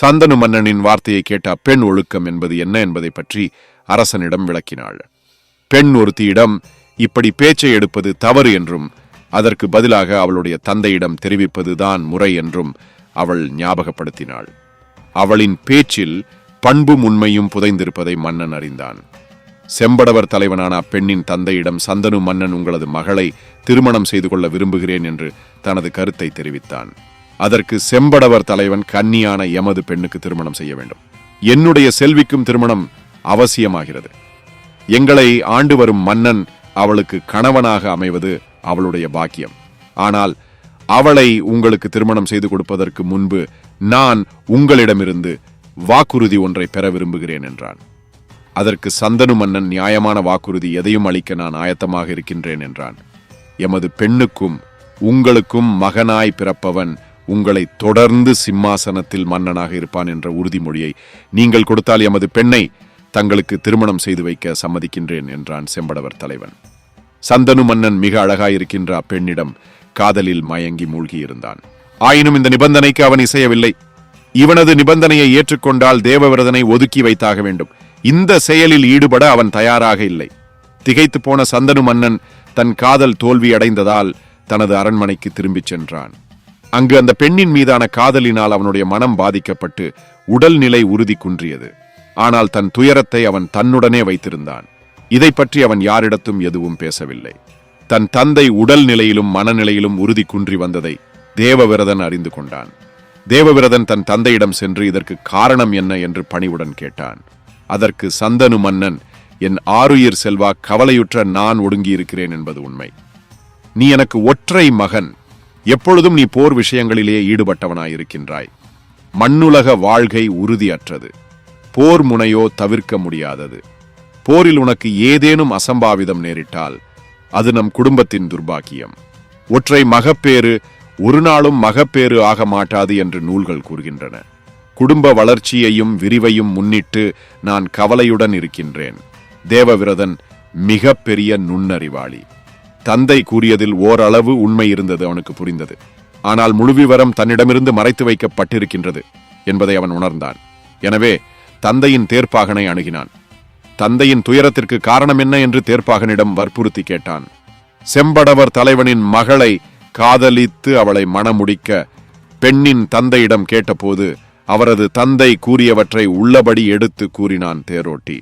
சந்தனு மன்னனின் வார்த்தையை கேட்ட அப்பெண் ஒழுக்கம் என்பது என்ன என்பதை பற்றி அரசனிடம் விளக்கினாள். பெண் ஒருத்தியிடம் இப்படி பேச்சை எடுப்பது தவறு என்றும் அதற்கு பதிலாக அவளுடைய தந்தையிடம் தெரிவிப்பதுதான் முறை என்றும் அவள் ஞாபகப்படுத்தினாள். அவளின் பேச்சில் பண்பும் உண்மையும் புதைந்திருப்பதை மன்னன் அறிந்தான். செம்படவர் தலைவனான அப்பெண்ணின் தந்தையிடம் சந்தனு மன்னன் உங்களது மகளை திருமணம் செய்து கொள்ள விரும்புகிறேன் என்று தனது கருத்தை தெரிவித்தான். அதற்கு செம்படவர் தலைவன் கன்னியான எமது பெண்ணுக்கு திருமணம் செய்ய வேண்டும். என்னுடைய செல்விக்கும் திருமணம் அவசியமாகிறது. எங்களை ஆண்டு வரும் மன்னன் அவளுக்கு கணவனாக அமைவது அவளுடைய பாக்கியம். ஆனால் அவளை உங்களுக்கு திருமணம் செய்து கொடுப்பதற்கு முன்பு நான் உங்களிடமிருந்து வாக்குறுதி ஒன்றை பெற விரும்புகிறேன் என்றான். அதற்கு சந்தனு மன்னன் நியாயமான வாக்குறுதி எதையும் அளிக்க நான் ஆயத்தமாக இருக்கின்றேன் என்றான். எமது பெண்ணுக்கும் உங்களுக்கும் மகனாய் பிறப்பவன் உங்களை தொடர்ந்து சிம்மாசனத்தில் மன்னனாக இருப்பான் என்ற உறுதிமொழியை நீங்கள் கொடுத்தால் எமது பெண்ணை தங்களுக்கு திருமணம் செய்து வைக்க சம்மதிக்கின்றேன் என்றான் செம்படவர் தலைவன். சந்தனு மன்னன் மிக அழகாயிருக்கின்ற அப்பெண்ணிடம் காதலில் மயங்கி மூழ்கியிருந்தான். ஆயினும் இந்த நிபந்தனைக்கு அவன் இசையவில்லை. இவனது நிபந்தனையை ஏற்றுக்கொண்டால் தேவவிரதனை ஒதுக்கி வைத்தாக வேண்டும். இந்த செயலில் ஈடுபட அவன் தயாராக இல்லை. திகைத்து போன சந்தனு மன்னன் தன் காதல் தோல்வி அடைந்ததால் தனது அரண்மனைக்கு திரும்பிச் சென்றான். அங்கு அந்த பெண்ணின் மீதான காதலினால் அவனுடைய மனம் பாதிக்கப்பட்டு உடல்நிலை உறுதி குன்றியது. ஆனால் தன் துயரத்தை அவன் தன்னுடனே வைத்திருந்தான். இதை பற்றி அவன் யாரிடத்தும் எதுவும் பேசவில்லை. தன் தந்தை உடல் நிலையிலும் மனநிலையிலும் உறுதி குன்றி வந்ததை தேவவிரதன் அறிந்து கொண்டான். தேவவிரதன் தன் தந்தையிடம் சென்று இதற்கு காரணம் என்ன என்று பணிவுடன் கேட்டான். அதற்கு சந்தனு மன்னன் என் ஆருயிர் செல்வா கவலையுற்ற நான் ஒடுங்கியிருக்கிறேன் என்பது உண்மை. நீ எனக்கு ஒற்றை மகன் எப்பொழுதும் நீ போர் விஷயங்களிலேயே ஈடுபட்டவனாயிருக்கின்றாய். மண்ணுலக வாழ்கை உறுதியற்றது. போர் முனையோ தவிர்க்க முடியாதது. போரில் உனக்கு ஏதேனும் அசம்பாவிதம் நேரிட்டால் அது நம் குடும்பத்தின் துர்பாக்கியம். ஒற்றை மகப்பேறு ஒரு நாளும் மகப்பேறு ஆக மாட்டாது என்று நூல்கள் கூறுகின்றன. குடும்ப வளர்ச்சியையும் விரிவையும் முன்னிட்டு நான் கவலையுடன் இருக்கின்றேன். தேவவிரதன் மிக பெரிய நுண்ணறிவாளி. தந்தை கூறியதில் ஓரளவு உண்மை இருந்தது அவனுக்கு புரிந்தது. ஆனால் முழு விவரம் தன்னிடமிருந்து மறைத்து வைக்கப்பட்டிருக்கின்றது என்பதை அவன் உணர்ந்தான். எனவே தந்தையின் தேர்ப்பாகனை அணுகினான். தந்தையின் துயரத்திற்கு காரணம் என்ன என்று தேர்ப்பாகனிடம் வற்புறுத்தி கேட்டான். செம்படவர் தலைவனின் மகளை காதலித்து அவளை மணமுடிக்க பெண்ணின் தந்தையிடம் கேட்டபோது அவரது தந்தை கூறியவற்றை உள்ளபடி எடுத்து கூறினான் தேரோட்டி.